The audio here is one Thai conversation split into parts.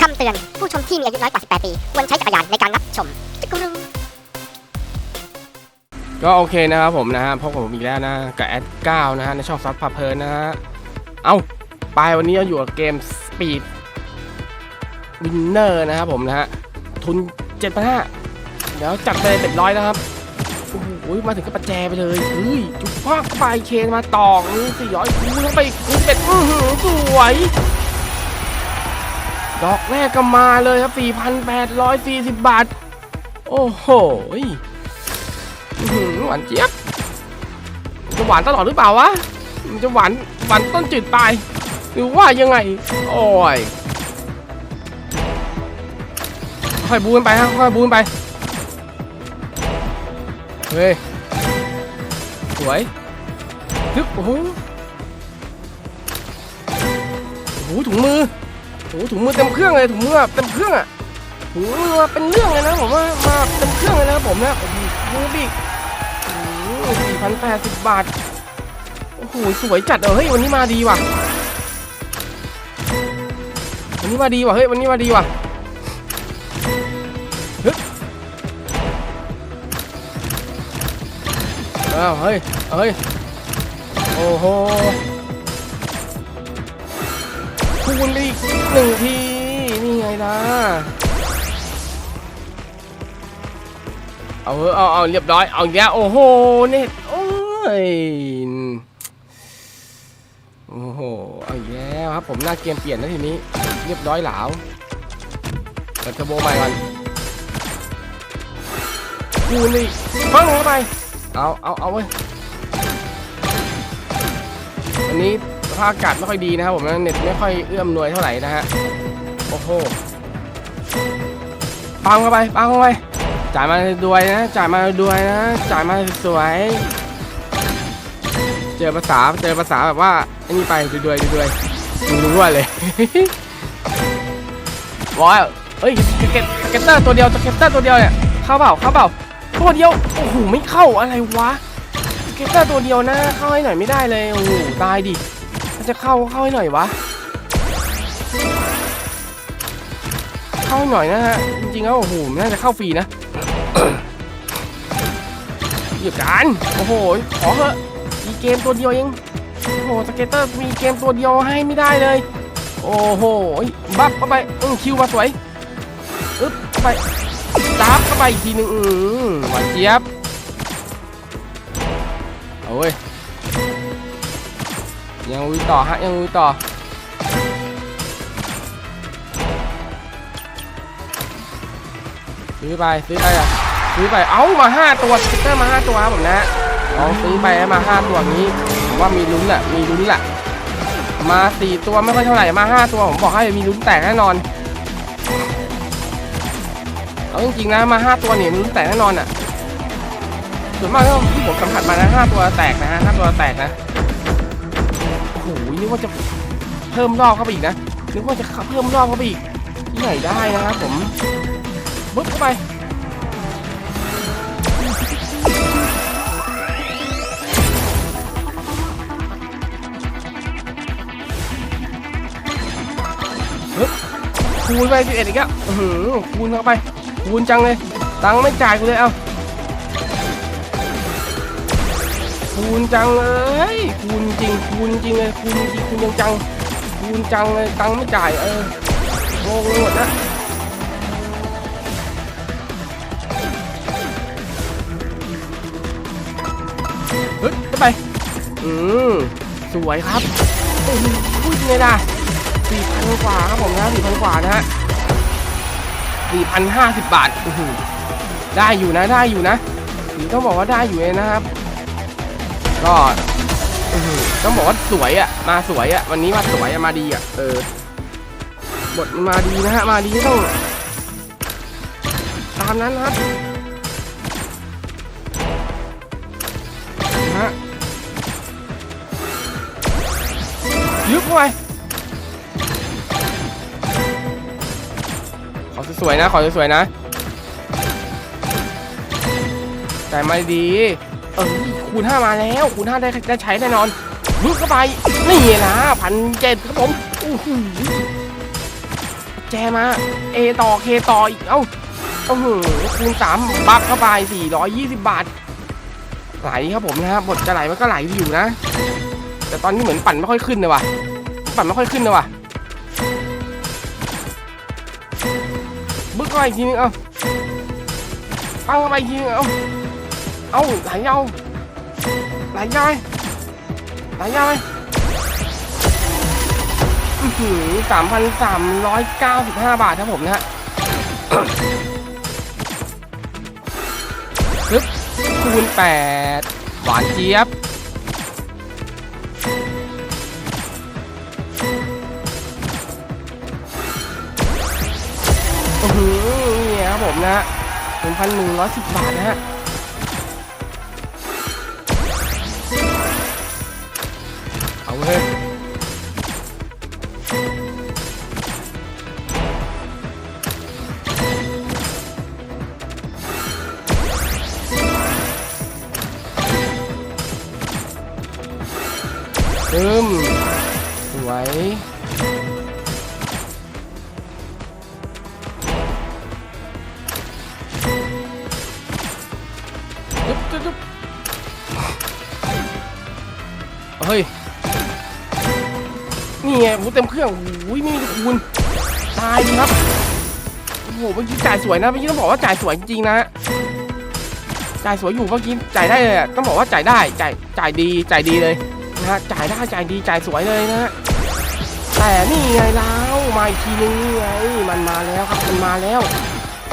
คำเตือน ผู้ชมที่มีอายุน้อยกว่า 18 ปี ควรใช้จักรยานในการรับชมจักรุงก็โอเคนะครับผมนะฮะพบกับผมอีกแล้วนะ กับแอด9นะฮะในช่องซับพาเพลินนะฮะ เอ้าไปวันนี้เราอยู่กับเกม Speed Winner นะครับผมนะฮะ ทุน7,500เดี๋ยวจัดไปเป็นร้อยนะครับโอ้โหมาถึงก็ประแจไปเลยเฮ้ยจุกพากไปเคนมาตอกนี่สี่ร้อยคูณเข้าไปคูณเป็ดอื้อหือสวย ดอกแรกก็มาเลยครับ 4,840 บาท โอ้โหหวานเจี๊ยบจะหวานตลอดหรือเปล่าวะ มันจะหวานหวานต้นจืดปลายหรือว่ายังไง โอ้ย ค่อยบูนไปฮะค่อยบูนไป เฮ้ย สวยทึบโอ้โหถุงมือ โอ้ถุงมือเต็มเครื่องเลยถุงมือแบบเต็มเครื่องอะถุงมือเป็นเรื่องเลยนะผมว่ามาเต็มเครื่องเลยนะผมนะโอ้โหมือบิ๊กสี่พันแปดสิบบาทโอ้โหสวยจัดเออเฮ้ยวันนี้มาดีว่ะวันนี้มาดีว่ะเฮ้ยวันนี้มาดีว่ะฮึอ้าวเฮ้ยเอาเฮ้ยโอ้โห คูณอีกหนึ่งที นี่ไงล่ะเอาเอเอาเอาเรียบร้อย เอาแล้ว โอ้โห เน็ต โอ้ย โอ้โห เอาแล้วครับผมหน้าเกมเปลี่ยนแล้วทีนี้ เรียบร้อยหลาวเปิดเทอร์โบใหม่ก่อนกูนี่ฟังเข้าไป เอาเอาเอาเว้ยวันนี้ สภาพอากาศไม่ค่อยดีนะครับผมเน็ตไม่ค่อยเอื้อมหน่วยเท่าไหร่นะฮะโอ้โหปังเข้าไปปังเข้าไปจ่ายมาด้วยนะจ่ายมาด้วยนะจ่ายมาสวยเจอภาษาเจอภาษาแบบว่าไอ้นี่ไปด้วยด้วยด้วยมึงรู้ว่าเลยบอกว่าเฮ้ยสเก็ตสเก็ตเตอร์ตัวเดียวสเก็ตเตอร์ตัวเดียวเนี่ยเข้าเปล่าเข้าเปล่าตัวเดียวโอ้โหไม่เข้าอะไรวะสเก็ตเตอร์ตัวเดียวนะเข้าให้หน่อยไม่ได้เลยโอ้โหตายดิ จะเข้าเข้าให้หน่อยวะ เข้าหน่อยนะฮะ จริงๆแล้วโอ้โหน่าจะเข้าฟรีนะหยุดกันโอ้โหขอเถอะมีเกมตัวเดียวเองโอ้โหสเก็ตเตอร์มีเกมตัวเดียวให้ไม่ได้เลย โอ้โหบัฟเข้าไปอือคิวมาสวยอึ๊บเข้าไปจับเข้าไปอีกทีหนึ่งหวานเจี๊ยบเอาเว้ย ยังลุยต่อฮะยังลุยต่อซื้อไปซื้อไปอะซื้อไปเอ้ามาห้าตัวสติ๊กเกอร์มาห้าตัวครับผมนะลองซื้อไปมาห้าตัวนี้ผมว่ามีลุ้นแหละมีลุ้นแหละมาสี่ตัวไม่ค่อยเท่าไหร่มาห้าตัวผมบอกให้มีลุ้นแตกแน่นอนเอาจริงๆนะมาห้าตัวเนี่ยมีลุ้นแตกแน่นอนอะส่วนมากที่ผมสัมผัสมานะห้าตัวแตกนะฮะห้าตัวแตกนะ หนึกว่าจะเพิ่มรอบเข้าไปอีกนะนึกว่าจะเพิ่มรอบเข้าไปอีกที่ไหนได้นะครับผมบึ๊บเข้าไปคูณไปสิเอ็ดอีกอื้อคูณเข้าไป คูณจังเลย ตังค์ไม่จ่ายกูเลย เอ้า คูณจังเลยคูณจริงคูณจริงเลยคูณจริงคูณยังจังคูณจังเลยตังไม่จ่ายเอองงหมดนะเฮ้ยไปอืมสวยครับโอ้โหยังไงล่ะสี่พันกว่าครับผมนะสี่พันกว่านะฮะสี่พันห้าสิบบาทโอ้โหได้อยู่นะได้อยู่นะถือต้องบอกว่าได้อยู่เลยนะครับ ก็ต้องบอกว่าสวยอะมาสวยอะวันนี้มาสวยอะมาดีอะเออ บทมันมาดีนะฮะ มาดีต้อง ตามนั้นนะครับฮะยึบไปขอสวยๆนะ ขอสวยๆนะ แต่ไม่ดี ออคูณห้ามาแล้วคูณห้าได้ได้ใช้แน่นอนลุกเข้าไปนี่นะพันเจ็ดครับผมอู้หูแจมาเอต่อเคต่ออีกเอ้าโอ้โหคูณสามบัฟเข้าไป420บาทไหลครับผมนะฮะบทจะไหลมันก็ไหลอยู่นะ แต่ตอนนี้เหมือนปั่นไม่ค่อยขึ้นเลยว่ะ ปั่นไม่ค่อยขึ้นเลยว่ะบึ้กเข้าไปอีกทีนึงเอ้าปังเข้าไปอีกทีนึงเอ้า เอ้าไหลยาไหลยาวไหมไหลยาวไหมอื้อหือสามพันสามร้อยเก้าสิบห้าบาทครับผมนะฮะปึ๊บคูณแปดหวานเจี๊ยบโอ้โหนี่ครับผมนะหนึ่งพันหนึ่งร้อยสิบบาทนะฮะ เอาเลยตึมสวยจุ๊บจุ๊บจุ๊บเฮ้ย นี่ไงโอ้เต็มเครื่องโอ้ยไม่มีคูณตายครับโอ้โหเมื่อกี้จ่ายสวยนะเมื่อกี้ต้องบอกว่าจ่ายสวยจริงๆนะจ่ายสวยอยู่เมื่อกี้จ่ายได้เลยต้องบอกว่าจ่ายได้จ่ายจ่ายดีจ่ายดีเลยนะฮะจ่ายได้จ่ายดีจ่ายสวยเลยนะฮะแต่นี่ไงแล้วมาอีกทีนึงนี่ไงมันมาแล้วครับมันมาแล้ว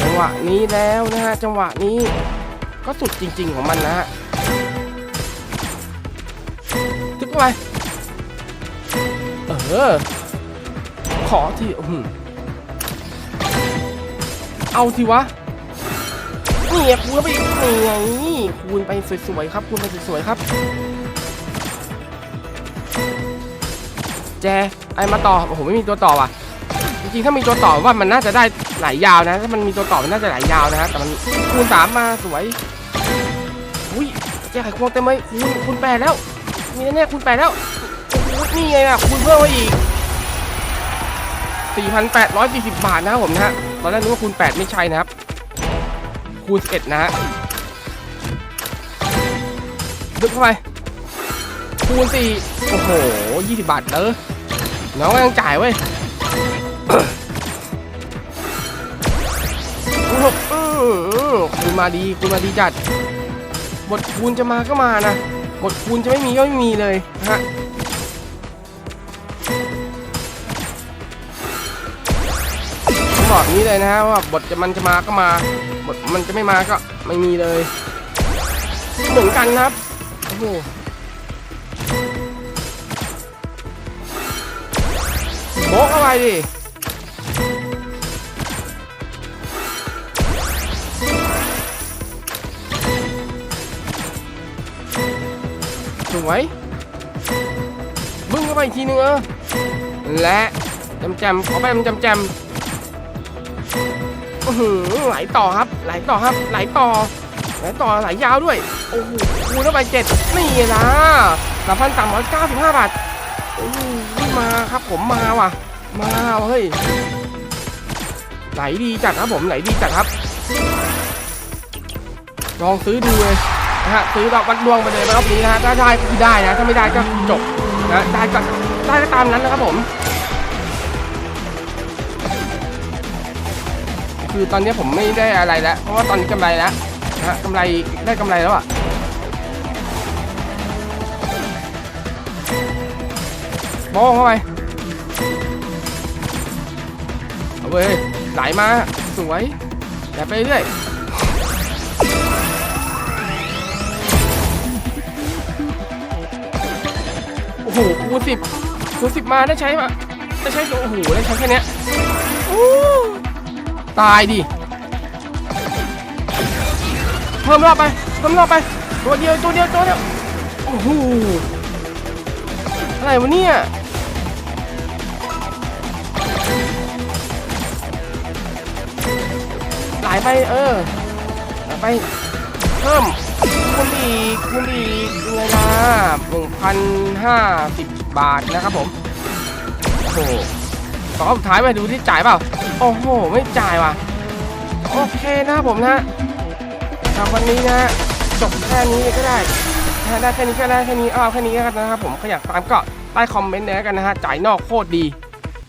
จังหวะนี้แล้วนะฮะจังหวะนี้ ก็สุดจริง ๆของมันนะฮะทึกไป เออ ขอทีอื้อหือเอาทีวะเนี่ไงคูณไปอีกนี่คูณไปสวยๆครับคูณไปสวยๆครับ แจไอมาต่อโอ้โหไม่มีตัวต่อว่ะจริงๆถ้ามีตัวต่อว่ามันน่าจะได้หลายยาวนะ ถ้ามันมีตัวต่อมันน่าจะหลายยาวนะฮะแต่มันคูณสามมาสวยอุ้ยแจไข่ควงเต็มเลยคูณคูณแปดแล้วมีแน่ๆคูณแปดแล้ว นี่ไงอะคูณเพิ่มมาอีก 4,840 บาทนะครับผมนะฮะตอนแรกนึกว่าคูณ 8 ไม่ใช่นะครับ คูณ 11 นะฮะดึกเข้าไปคูณ 4 โอ้โห 20 บาทเออน้องก็ยังจ่ายเว้ยคูณหกอื้อคูณมาดีคูณมาดีจัดบทคูณจะมาก็มานะบทคูณจะไม่มีก็ไม่มีเลยนะฮะ บอกนี้เลยนะฮะว่าบทจะมันจะมาก็มาบทมันจะไม่มาก็ไม่มีเลยเหมือนกันครับโอ้โหโบกเข้าไปดิสวยบึ้งเข้าไปอีกทีนึงเออและจำจำขอไปจำจำ อื้อหือไหลต่อครับ ไหลต่อครับ ไหลต่อ ไหลต่อไหลยาวด้วย โอ้โหคูณเข้าไปเจ็ดนี่นะสามพันสามร้อยเก้าสิบห้าบาทโอ้โหมาครับผมมาว่ะ มาเฮ้ย ไหลดีจัดครับผมไหลดีจัดครับ ลองซื้อดูเลยนะฮะซื้อดอกวัดดวงไปเลยรอบนี้นะฮะถ้าได้ก็ได้นะถ้าไม่ได้ก็จบนะได้ก็ได้ก็ตามนั้นนะครับผม คือตอนนี้ผมไม่ได้อะไรแล้ว เพราะว่าตอนนี้กำไรแล้วนะฮะกำไรได้กำไรแล้วอะโบ้งเข้าไปเอาเว้ยไหลมาสวยอย่าไปเรื่อยโอ้โหคูสิบคูสิบมาได้ใช้ปะได้ใช้โอ้โหได้ใช้แค่เนี้ย ตายดิ เพิ่มรอบไป เพิ่มรอบไป ตัวเดียว ตัวเดียว ตัวเดียว โอ้โห อะไรวะเนี่ย หลายไปเออหลายไป เพิ่มคูณอีกคูณอีกยังไงล่ะหนึ่งพันห้าสิบบาทนะครับผม โอ้ สองรอบสุดท้ายไปดูที่จ่ายเปล่า โอ้โห ไม่จ่ายว่ะ โอเคนะครับผมนะสำหรับวันนี้นะจบแค่นี้ก็ได้แค่ได้แค่นี้ก็ได้แค่นี้เอาแค่นี้ก็ได้นะครับผมใครอยากตามก็ใต้คอมเมนต์เลยกันนะฮะจ่ายนอกโคตรดี